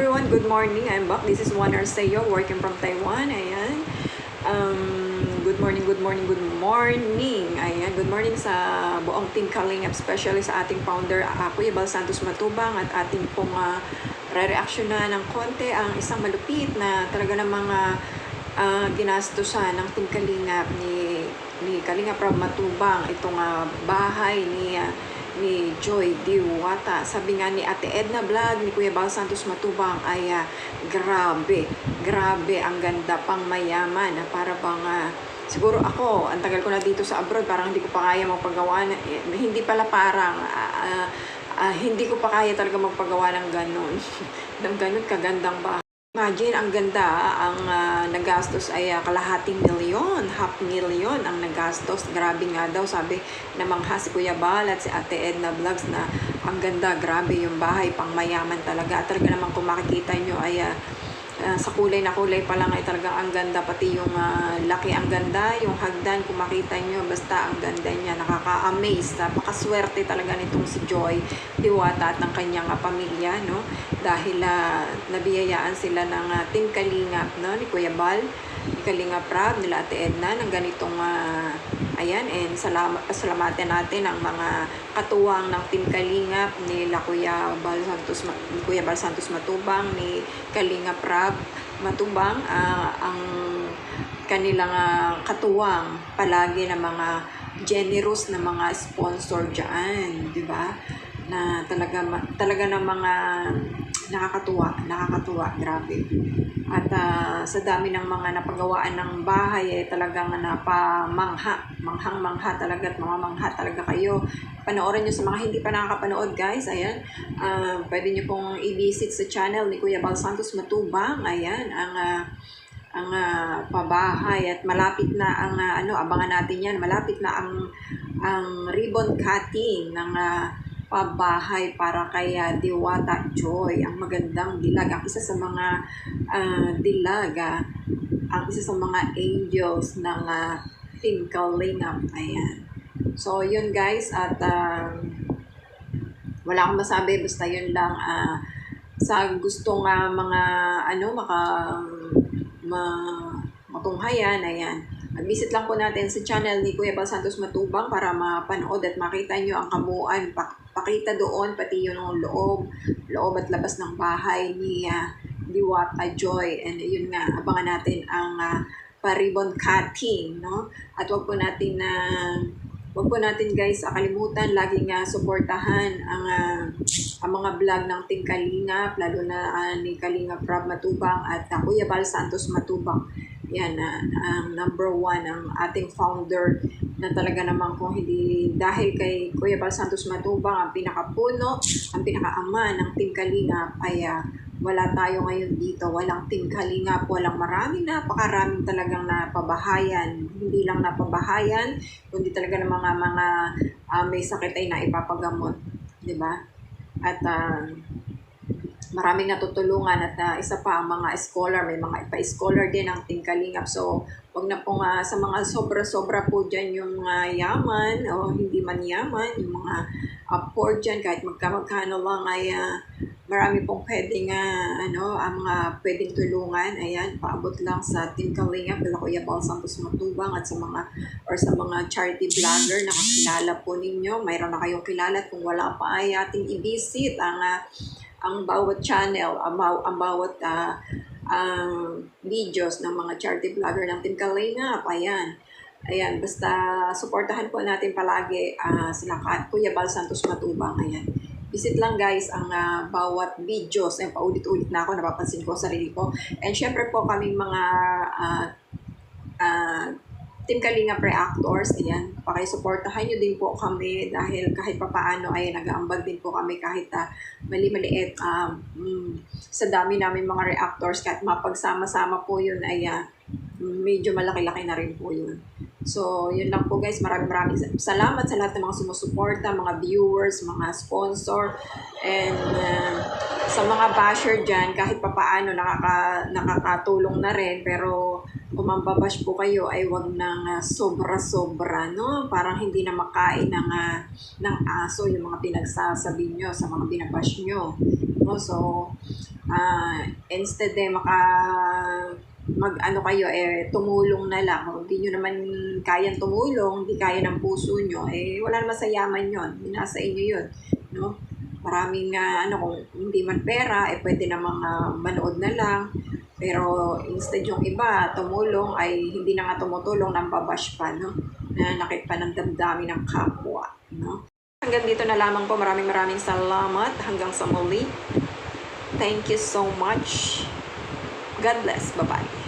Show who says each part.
Speaker 1: everyone, good morning. I'm back. This is Juan Arceo, working from Taiwan. Ayan. Um, good morning, good morning, good morning. Ayan, good morning sa buong Team Kalingap, especially sa ating founder, uh, Kuya Bal Santos Matubang at ating pong uh, re-reaction na ng konti ang isang malupit na talaga ng mga uh, ginastusan ng Team Kalingap ni ni Kalingap Rob Matubang itong uh, bahay ni uh, ni Joy Diwata. Sabi nga ni Ate Edna Vlog, ni Kuya Bal Santos Matubang ay ah, grabe, grabe ang ganda pang mayaman. na para bang ah, siguro ako, ang tagal ko na dito sa abroad, parang hindi ko pa kaya magpagawa. Na, eh, hindi pala parang, ah, ah, ah, hindi ko pa kaya talaga magpagawa ng ganun. ng ganun kagandang bahay. Imagine, ang ganda, ang uh, nagastos ay uh, kalahating milyon, half million ang nagastos. Grabe nga daw, sabi namangha si Kuya Bal at si Ate Edna Vlogs na ang ganda, grabe yung bahay, pang mayaman talaga. At talaga naman kung makikita nyo ay uh, uh, sa kulay na kulay pa lang ay talagang ang ganda pati yung uh, laki ang ganda. Yung hagdan kung makita nyo basta ang ganda niya nakaka-amaze. Napakaswerte talaga nitong si Joy Diwata at ng kanyang uh, pamilya no? Dahil uh, nabiyayaan sila ng uh, Team Kalingap no? Ni Kuya Bal ni Kalinga Prab nila Ate Edna ng ganitong uh, ayan and salamat pasalamatan natin ang mga katuwang ng Team Kalingap ni Kuya Bal Santos Kuya Bal Santos Matubang ni Kalinga Prab Matubang uh, ang kanilang uh, katuwang palagi ng mga generous na mga sponsor diyan, di ba? Na talaga talaga ng mga nakakatuwa, nakakatuwa, grabe. At uh, sa dami ng mga napagawaan ng bahay, eh, talagang napamangha, manghang-mangha talaga at mga mangha talaga kayo. Panoorin nyo sa mga hindi pa nakakapanood guys, ayan. Uh, pwede nyo pong i-visit sa channel ni Kuya Bal Santos Matubang, ayan, ang uh, ang uh, pabahay at malapit na ang uh, ano abangan natin yan malapit na ang ang ribbon cutting ng uh, pabahay para kay uh, Diwata Joy. Ang magandang dilag ang isa sa mga uh, dilag uh, ang isa sa mga angels ng uh, Team Kalingap. Ayan. So yun guys at uh, wala akong masabi basta yun lang uh, sa gustong uh, mga ano maka ma matunghayan, ayan. Mag-visit lang po natin sa channel ni Kuya Bal Santos Matubang para mapanood at makita nyo ang kamuan. Pakita doon pati yung loob, loob at labas ng bahay ni uh, Diwata Joy. And yun nga, abangan natin ang uh, pa-ribbon cutting, no? At wag po natin na uh, Huwag po natin guys kalimutan, laging uh, suportahan ang, uh, ang mga vlog ng Team Kalingap, lalo na uh, ni Kalingap Rob Matubang at uh, Kuya Bal Santos Matubang. Yan, uh, ang number one, ang ating founder na talaga naman kung hindi dahil kay Kuya Bal Santos Matubang, ang pinakapuno, ang pinakaama ng Team Kalingap ay uh, wala tayo ngayon dito, walang team kalingap, walang maraming napakaraming talagang napabahayan. Hindi lang napabahayan, kundi talaga ng mga mga uh, may sakit ay naipapagamot, di ba? At uh, maraming natutulungan at uh, isa pa ang mga scholar, may mga ipa-scholar din ang Team Kalingap. So, wag na pong uh, sa mga sobra-sobra po dyan yung uh, yaman o hindi man yaman, yung mga uh, poor dyan, kahit magkamagkano lang ay uh, marami pong pwedeng uh, ano, ang mga pwedeng tulungan. Ayan, paabot lang sa Team Kalinga, kala Kuya Bal Santos Matubang at sa mga or sa mga charity vlogger na kakilala po ninyo. Mayroon na kayong kilala at kung wala pa ay ating i-visit ang uh, ang bawat channel, ang, ang bawat uh, uh, videos ng mga charity vlogger ng Team Kalinga. Ayan. Ayan, basta suportahan po natin palagi uh, sila Kuya Bal Santos Matubang. Ayan. Visit lang guys ang uh, bawat videos. Ayun, paulit-ulit na ako, napapansin ko sarili ko. And syempre po kaming mga uh, uh, Team Kalinga Pre-Actors, ayan, pakisuportahan nyo din po kami dahil kahit papaano ay nag-aambag din po kami kahit uh, mali-maliit. Um, mm, sa dami namin mga reactors kahit mapagsama-sama po yun ay uh, medyo malaki-laki na rin po yun. So, yun lang po guys. Maraming maraming salamat sa lahat ng mga sumusuporta, mga viewers, mga sponsor, and uh, sa mga basher dyan, kahit papaano nakaka, nakakatulong na rin. Pero kung mambabash po kayo ay wag nang uh, sobra-sobra, no? Parang hindi na makain ng, uh, ng aso yung mga pinagsasabi nyo sa mga binabash nyo. No? So, ah, instead eh maka mag ano kayo eh tumulong na lang. Hindi nyo naman kayang tumulong hindi kaya ng puso nyo eh wala naman sa yaman yon nasa inyo yun no? Maraming ah, ano kung hindi man pera eh pwede namang ah, manood na lang. Pero instead yung iba tumulong ay hindi na nga tumutulong nang babash pa no? Na nakit pa ng damdamin ng kapwa no? Hanggang dito na lamang po. Maraming maraming salamat. Hanggang sa muli. Thank you so much. God bless. Bye bye